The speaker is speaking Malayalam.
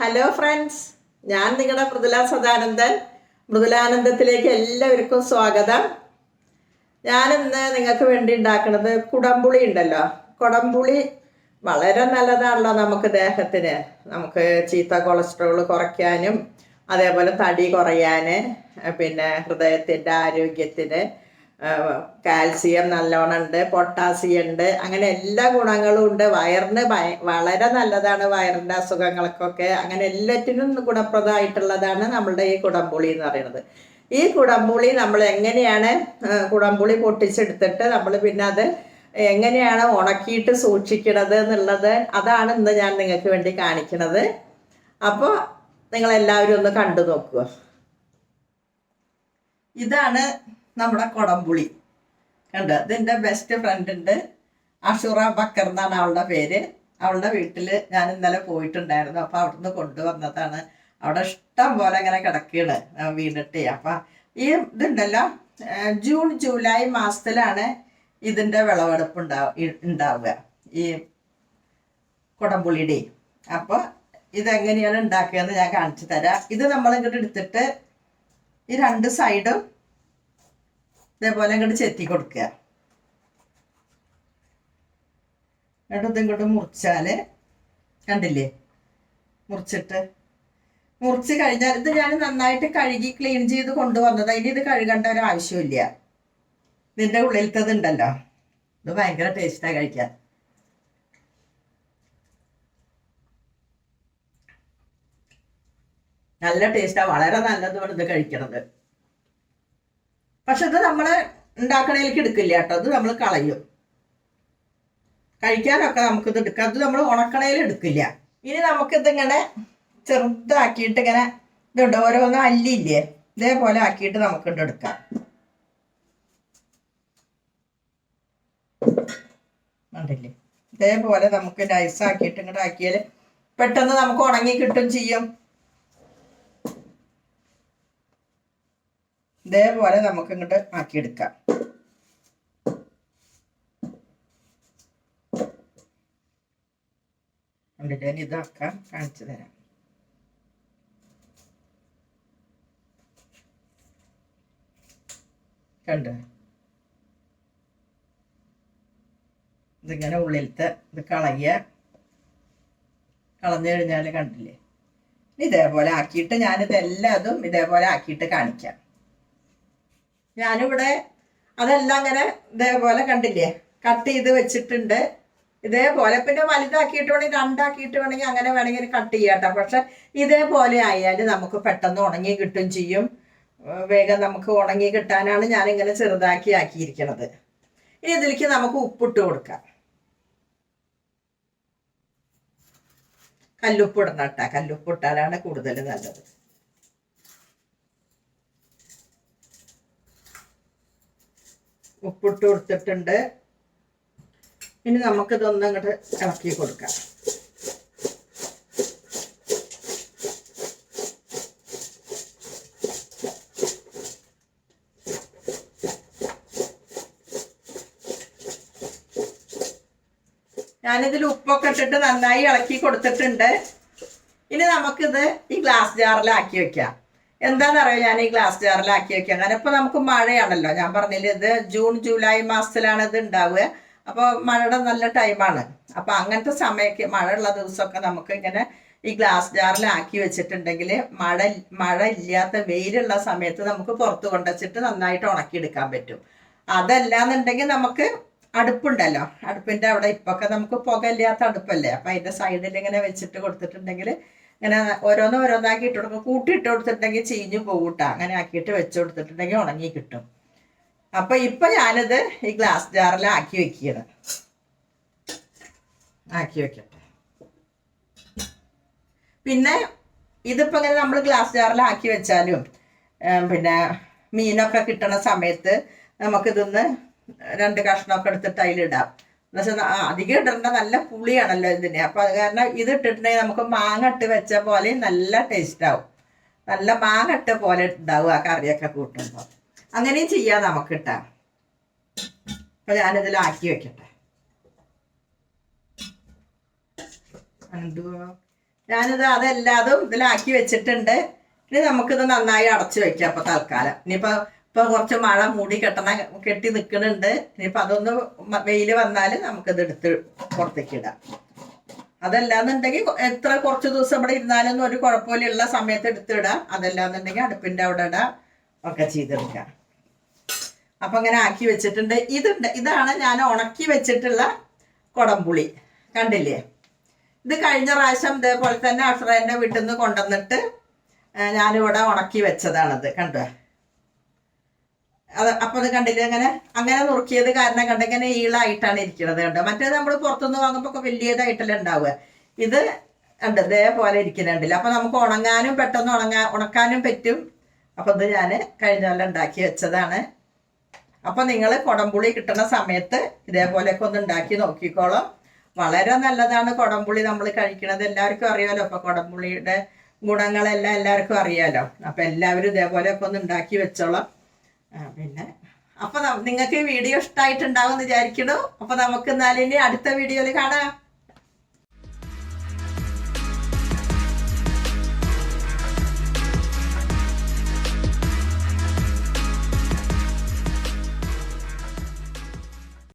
ഹലോ ഫ്രണ്ട്സ് ഞാൻ നിങ്ങളുടെ മൃദുല സദാനന്ദൻ. മൃദുലാനന്ദത്തിലേക്ക് എല്ലാവർക്കും സ്വാഗതം. ഞാനിന്ന് നിങ്ങൾക്ക് വേണ്ടി ഉണ്ടാക്കുന്നത് കുടംപുളി ഉണ്ടല്ലോ. കുടംപുളി വളരെ നല്ലതാണല്ലോ നമുക്ക് ദേഹത്തിന്. നമുക്ക് ചീത്ത കൊളസ്ട്രോൾ കുറയ്ക്കാനും അതേപോലെ തടി കുറയാൻ പിന്നെ ഹൃദയത്തിന്റെ ആരോഗ്യത്തിന് കാൽസ്യം നല്ലോണം ഉണ്ട് പൊട്ടാസ്യം ഉണ്ട് അങ്ങനെ എല്ലാ ഗുണങ്ങളും ഉണ്ട്. വയറിന് വളരെ നല്ലതാണ് വയറിന്റെ അസുഖങ്ങൾക്കൊക്കെ. അങ്ങനെ എല്ലാറ്റിനും ഗുണപ്രദമായിട്ടുള്ളതാണ് നമ്മളുടെ ഈ കുടംപുളി എന്ന് പറയുന്നത്. ഈ കുടംപുളി നമ്മൾ എങ്ങനെയാണ് കുടംപുളി പൊട്ടിച്ചെടുത്തിട്ട് നമ്മൾ പിന്നെ അത് എങ്ങനെയാണ് ഉണക്കിയിട്ട് സൂക്ഷിക്കണത് എന്നുള്ളത് അതാണ് ഇന്ന് ഞാൻ നിങ്ങൾക്ക് വേണ്ടി കാണിക്കുന്നത് അപ്പോൾ നിങ്ങളെല്ലാവരും ഒന്ന് കണ്ടു നോക്കുക. ഇതാണ് നമ്മുടെ കൊടംപുളി. ഉണ്ട് ഇതിന്റെ ബെസ്റ്റ് ഫ്രണ്ട് ഉണ്ട് അഷുറ ബക്കർ എന്നാണ് അവളുടെ പേര്. അവളുടെ വീട്ടിൽ ഞാൻ ഇന്നലെ പോയിട്ടുണ്ടായിരുന്നു. അപ്പോൾ അവിടുന്ന് കൊണ്ടുവന്നതാണ്. അവിടെ ഇഷ്ടം പോലെ ഇങ്ങനെ കിടക്കുകയാണ് വീണിട്ട്. അപ്പം ഈ ഇതുണ്ടല്ലോ ജൂൺ ജൂലൈ മാസത്തിലാണ് ഇതിന്റെ വിളവെടുപ്പ് ഉണ്ടാവുക ഉണ്ടാവുക. ഈ കുടംപുളിയുടെ അപ്പോൾ ഇതെങ്ങനെയാണ് ഉണ്ടാക്കുകയെന്ന് ഞാൻ കാണിച്ചു തരാം. ഇത് നമ്മൾ ഇങ്ങോട്ട് എടുത്തിട്ട് ഈ രണ്ട് സൈഡും ഇതേപോലെ ഇങ്ങോട്ട് ചെത്തി കൊടുക്കുക. എന്നിട്ട് ഇതിങ്ങോട്ട് മുറിച്ചാൽ കണ്ടില്ലേ? മുറിച്ചിട്ട്. മുറിച്ച് കഴിഞ്ഞാൽ ഇത് ഞാൻ നന്നായിട്ട് കഴുകി ക്ലീൻ ചെയ്ത് കൊണ്ടുവന്നത് അതിന് ഇത് കഴുകേണ്ട ഒരു ആവശ്യമില്ല. ഇതിന്റെ ഉള്ളിലത്തത് ഉണ്ടല്ലോ. ഇത് ഭയങ്കര ടേസ്റ്റാണ് കഴിക്കാൻ. നല്ല ടേസ്റ്റാണ് വളരെ നല്ലതുമാണ് ഇത് കഴിക്കണത്. പക്ഷെ ഇത് നമ്മൾ ഉണ്ടാക്കണേലേക്ക് എടുക്കില്ല കേട്ടോ. അത് നമ്മൾ കളയും. കഴിക്കാനൊക്കെ നമുക്കിത് എടുക്കാം. അത് നമ്മൾ ഉണക്കണേൽ എടുക്കില്ല. ഇനി നമുക്കിതിങ്ങനെ ചെറുതാക്കിയിട്ട് ഇങ്ങനെ ഇതുണ്ട്. ഓരോന്നും അല്ലില്ലേ? ഇതേപോലെ ആക്കിയിട്ട് നമുക്കിത് എടുക്കാം. കണ്ടില്ലേ? ഇതേപോലെ നമുക്ക് നൈസാക്കിയിട്ട് ഇങ്ങോട്ട് ആക്കിയാൽ പെട്ടെന്ന് നമുക്ക് ഉണങ്ങി കിട്ടും ചെയ്യും. ഇതേപോലെ നമുക്ക് ഇങ്ങോട്ട് ആക്കിയെടുക്കാം എടുക്കാം ഇതാക്കാം കാണിച്ചു തരാം. കണ്ടോ? ഇതിങ്ങനെ ഉള്ളിലത്തെ ഇത് കളയ കളഞ്ഞു കഴിഞ്ഞാൽ കണ്ടില്ലേ? ഇതേപോലെ ആക്കിയിട്ട് ഞാനിതെല്ലാതും ഇതേപോലെ ആക്കിയിട്ട് കാണിക്കാം. ഞാനിവിടെ അതെല്ലാം അങ്ങനെ ഇതേപോലെ കണ്ടില്ലേ? കട്ട് ചെയ്ത് വെച്ചിട്ടുണ്ട്. ഇതേപോലെ പിന്നെ വലുതാക്കിയിട്ട് വേണമെങ്കിൽ രണ്ടാക്കിയിട്ട് വേണമെങ്കിൽ അങ്ങനെ വേണമെങ്കിൽ കട്ട് ചെയ്യാട്ടോ പക്ഷെ ഇതേപോലെ ആയാൽ നമുക്ക് പെട്ടെന്ന് ഉണങ്ങി കിട്ടും ചെയ്യും. വേഗം നമുക്ക് ഉണങ്ങി കിട്ടാനാണ് ഇങ്ങനെ ചെറുതാക്കി ആക്കിയിരിക്കണത്. ഇനി ഇതിലേക്ക് നമുക്ക് ഉപ്പിട്ട് കൊടുക്കാം. കല്ലുപ്പ് ഇടണം കേട്ടോ. കല്ലുപ്പ് ഇട്ടാലാണ് കൂടുതൽ നല്ലത്. ഉപ്പിട്ട് കൊടുത്തിട്ടുണ്ട്. ഇനി നമുക്കിതൊന്നും അങ്ങോട്ട് ഇളക്കി കൊടുക്കാം. ഞാനിതിൽ ഉപ്പൊക്കെ ഇട്ടിട്ട് നന്നായി ഇളക്കി കൊടുത്തിട്ടുണ്ട്. ഇനി നമുക്കിത് ഈ ഗ്ലാസ് ജാറിലാക്കി വെക്കാം. എന്താണെന്നറിയോ ഞാൻ ഈ ഗ്ലാസ് ജാറിലാക്കി വെക്കുക കാരണം ഇപ്പം നമുക്ക് മഴയാണല്ലോ. ഞാൻ പറഞ്ഞില്ലേ ഇത് ജൂൺ ജൂലൈ മാസത്തിലാണ് ഇത് ഉണ്ടാവുക അപ്പോൾ മഴയുടെ നല്ല ടൈമാണ് അപ്പോൾ അങ്ങനത്തെ സമയമൊക്കെ മഴയുള്ള ദിവസമൊക്കെ നമുക്ക് ഇങ്ങനെ ഈ ഗ്ലാസ് ജാറിലാക്കി വെച്ചിട്ടുണ്ടെങ്കിൽ മഴ മഴ ഇല്ലാത്ത വെയിലുള്ള സമയത്ത് നമുക്ക് പുറത്ത് കൊണ്ടുവച്ചിട്ട് നന്നായിട്ട് ഉണക്കിയെടുക്കാൻ പറ്റും. അതല്ലാന്നുണ്ടെങ്കിൽ നമുക്ക് അടുപ്പുണ്ടല്ലോ. അടുപ്പിന്റെ അവിടെ ഇപ്പൊക്കെ നമുക്ക് പുകയില്ലാത്ത അടുപ്പല്ലേ? അപ്പം അതിന്റെ സൈഡിൽ ഇങ്ങനെ വെച്ചിട്ട് കൊടുത്തിട്ടുണ്ടെങ്കിൽ ഇങ്ങനെ ഓരോന്ന് ഓരോന്നാക്കി ഇട്ട് കൊടുക്കും. കൂട്ടിയിട്ട് കൊടുത്തിട്ടുണ്ടെങ്കിൽ ചീഞ്ഞു പോകൂട്ടാ. അങ്ങനെ ആക്കിയിട്ട് വെച്ച് കൊടുത്തിട്ടുണ്ടെങ്കിൽ ഉണങ്ങി കിട്ടും. അപ്പൊ ഇപ്പൊ ഞാനിത് ഈ ഗ്ലാസ് ജാറിൽ ആക്കി വെക്കുകയാണ് ആക്കി വെക്കട്ടെ. പിന്നെ ഇതിപ്പോ ഇങ്ങനെ നമ്മൾ ഗ്ലാസ് ജാറിൽ ആക്കി വെച്ചാലും പിന്നെ മീനൊക്കെ കിട്ടണ സമയത്ത് നമുക്കിതൊന്ന് രണ്ട് കഷ്ണമൊക്കെ എടുത്തിട്ട് അതിലിടാം. എന്നുവെച്ചാൽ അധികം ഇടേണ്ട നല്ല പുളിയാണല്ലോ ഇതിന്. അപ്പൊ അത് കാരണം ഇത് ഇട്ടിട്ടുണ്ടെങ്കിൽ നമുക്ക് മാങ്ങ ഇട്ട് വെച്ച പോലെ നല്ല ടേസ്റ്റ് ആവും. നല്ല മാങ്ങ ഇട്ട പോലെ ഉണ്ടാവും ആ കറിയൊക്കെ കൂട്ടുമ്പോൾ അങ്ങനെയും ചെയ്യാം നമുക്ക് ഇട്ടാ അപ്പൊ ഞാനിതിലാക്കി വെക്കട്ടെ. ഞാനിത് അതെല്ലാതും ഇതിലാക്കി വെച്ചിട്ടുണ്ട്. ഇനി നമുക്കിത് നന്നായി അടച്ചു വെക്കാം അപ്പൊ തൽക്കാലം. ഇനിയിപ്പോ ഇപ്പൊ കുറച്ച് മഴ മൂടി കെട്ടണ കെട്ടി നിൽക്കുന്നുണ്ട് ഇനിയിപ്പോ അതൊന്ന് വെയിൽ വന്നാൽ നമുക്കിത് എടുത്ത് പുറത്തേക്ക് ഇടാം. അതല്ലാന്നുണ്ടെങ്കിൽ എത്ര കുറച്ച് ദിവസം ഇവിടെ ഇരുന്നാലൊന്നും ഒരു കുഴപ്പമില്ല. സമയത്ത് എടുത്തിടാം അതല്ലാന്നുണ്ടെങ്കിൽ അടുപ്പിന്റെ അവിടെ ഇടാം. ഒക്കെ ചെയ്തെടുക്കാം. അപ്പൊ അങ്ങനെ ആക്കി വെച്ചിട്ടുണ്ട്. ഇതുണ്ട്. ഇതാണ് ഞാൻ ഉണക്കി വെച്ചിട്ടുള്ള കൊടംപുളി. കണ്ടില്ലേ? ഇത് കഴിഞ്ഞ പ്രാവശ്യം ഇതേപോലെ തന്നെ അഫ്രന്റെ വീട്ടിൽ നിന്ന് കൊണ്ടുവന്നിട്ട് ഞാനിവിടെ ഉണക്കി വെച്ചതാണത്. കണ്ടോ? അത് അപ്പൊ അത് കണ്ടില്ല? അങ്ങനെ അങ്ങനെ നുറുക്കിയത് കാരണം കണ്ട ഇങ്ങനെ ഈളായിട്ടാണ് ഇരിക്കുന്നത് കണ്ടോ? മറ്റേത് നമ്മൾ പുറത്തുനിന്ന് വാങ്ങുമ്പോൾ ഒക്കെ വലിയതായിട്ടല്ലേ ഉണ്ടാവുക. ഇത് ഉണ്ട് ഇതേപോലെ ഇരിക്കുന്നുണ്ടല്ലോ അപ്പൊ നമുക്ക് ഉണങ്ങാനും പെട്ടെന്ന് ഉണങ്ങാ ഉണക്കാനും പറ്റും. അപ്പൊ ഇത് ഞാൻ കഴിഞ്ഞ കൊല്ലം ഉണ്ടാക്കി വെച്ചതാണ്. അപ്പൊ നിങ്ങൾ കുടംപുളി കിട്ടുന്ന സമയത്ത് ഇതേപോലെയൊക്കെ ഒന്ന് ഉണ്ടാക്കി നോക്കിക്കോളാം. വളരെ നല്ലതാണ് കുടംപുളി നമ്മൾ കഴിക്കുന്നത് എല്ലാവർക്കും അറിയാമല്ലോ അപ്പൊ കുടംപുളിയുടെ ഗുണങ്ങളെല്ലാം എല്ലാവർക്കും അറിയാമല്ലോ അപ്പൊ എല്ലാവരും ഇതേപോലെയൊക്കെ ഒന്ന് ഉണ്ടാക്കി വെച്ചോളാം. പിന്നെ. അപ്പൊ നിങ്ങൾക്ക് വീഡിയോ ഇഷ്ടമായിട്ടുണ്ടാവും എന്ന് വിചാരിക്കണു അപ്പൊ നമുക്ക് എന്നാലും ഇനി അടുത്ത വീഡിയോയിൽ കാണാം.